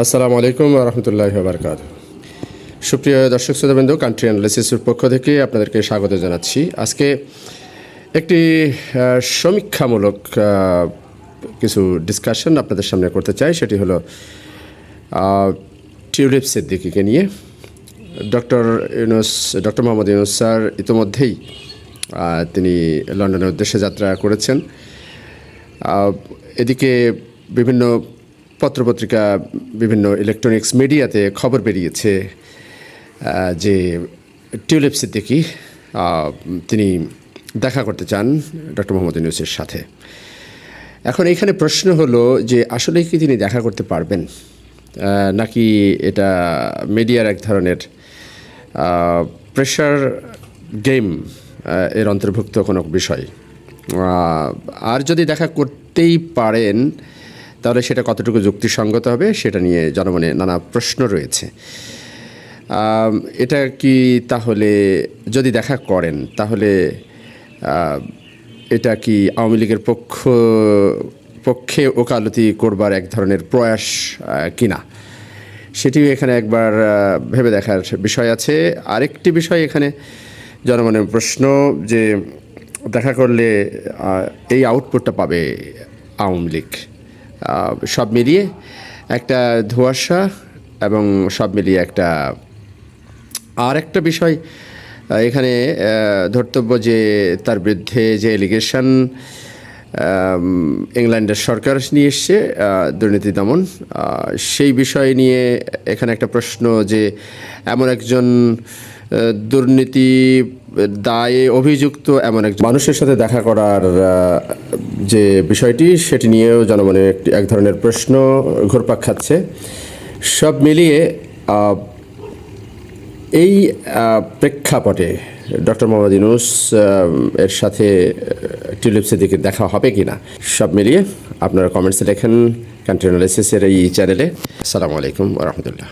আসসালামু আলাইকুম রহমতুল্লাহ বারকাত সুপ্রিয় দর্শক শ্রোতাবৃন্দ কান্ট্রি অ্যানালিসিসের পক্ষ থেকে আপনাদেরকে স্বাগত জানাচ্ছি। আজকে একটি সমীক্ষামূলক কিছু ডিসকাশন আপনাদের সামনে করতে চাই। সেটি হলো টিউলিপ সিদ্দিকিকে নিয়ে। Doctor Yunus doctor Mohammad Yunus sir ইতিমধ্যেই তিনি লন্ডনের উদ্দেশ্যে যাত্রা করেছেন। এদিকে বিভিন্ন পত্রপত্রিকা, বিভিন্ন ইলেকট্রনিক্স মিডিয়াতে খবর বেরিয়েছে যে টিউলিপ সিদ্দিকি তিনি দেখা করতে চান ডক্টর মোহাম্মদ ইউনুসের সাথে। এখন এইখানে প্রশ্ন হলো যে আসলে কি তিনি দেখা করতে পারবেন? নাকি এটা মিডিয়ার এক ধরনের প্রেশার গেম এর অন্তর্ভুক্ত কোনো বিষয়? আর যদি দেখা করতেই পারেন তাহলে সেটা কতটুকু যুক্তিসঙ্গত হবে সেটা নিয়ে জনমনে নানা প্রশ্ন রয়েছে। এটা কি তাহলে যদি দেখা করেন, তাহলে এটা কি আওয়ামী লীগের পক্ষ, পক্ষে ওকালতি করবার এক ধরনের প্রয়াস কিনা? সেটিও এখানে একবার ভেবে দেখার বিষয় আছে। আরেকটি বিষয় এখানে জনমনের প্রশ্ন যে দেখা করলে এই আউটপুটটা পাবে আওয়ামী লীগ। সব মিলিয়ে একটা ধোঁয়াশা এবং সব মিলিয়ে একটা, আর একটা বিষয় এখানে ধর্তব্য যে তার বিরুদ্ধে যে এলিগেশন ইংল্যান্ডের সরকার নিয়ে এসছে দুর্নীতি দমন সেই বিষয় নিয়ে এখানে একটা প্রশ্ন যে এমন একজন দুর্নীতি দায়ে অভিযুক্ত এমন একজন মানুষের সাথে দেখা করার যে বিষয়টি, সেটি নিয়েও জনমনে একটি, এক ধরনের প্রশ্ন ঘুরপাক খাচ্ছে। সব মিলিয়ে এই প্রেক্ষাপটে ডক্টর মোহাম্মদ ইউনুস এর সাথে টিউলিপ সিদ্দিকের দেখা হবে কি না, সব মিলিয়ে আপনারা কমেন্টসে লেখেন কান্ট্রি অ্যানালিসিসের এই চ্যানেলে। আসসালামু আলাইকুম রহমতুল্লাহ।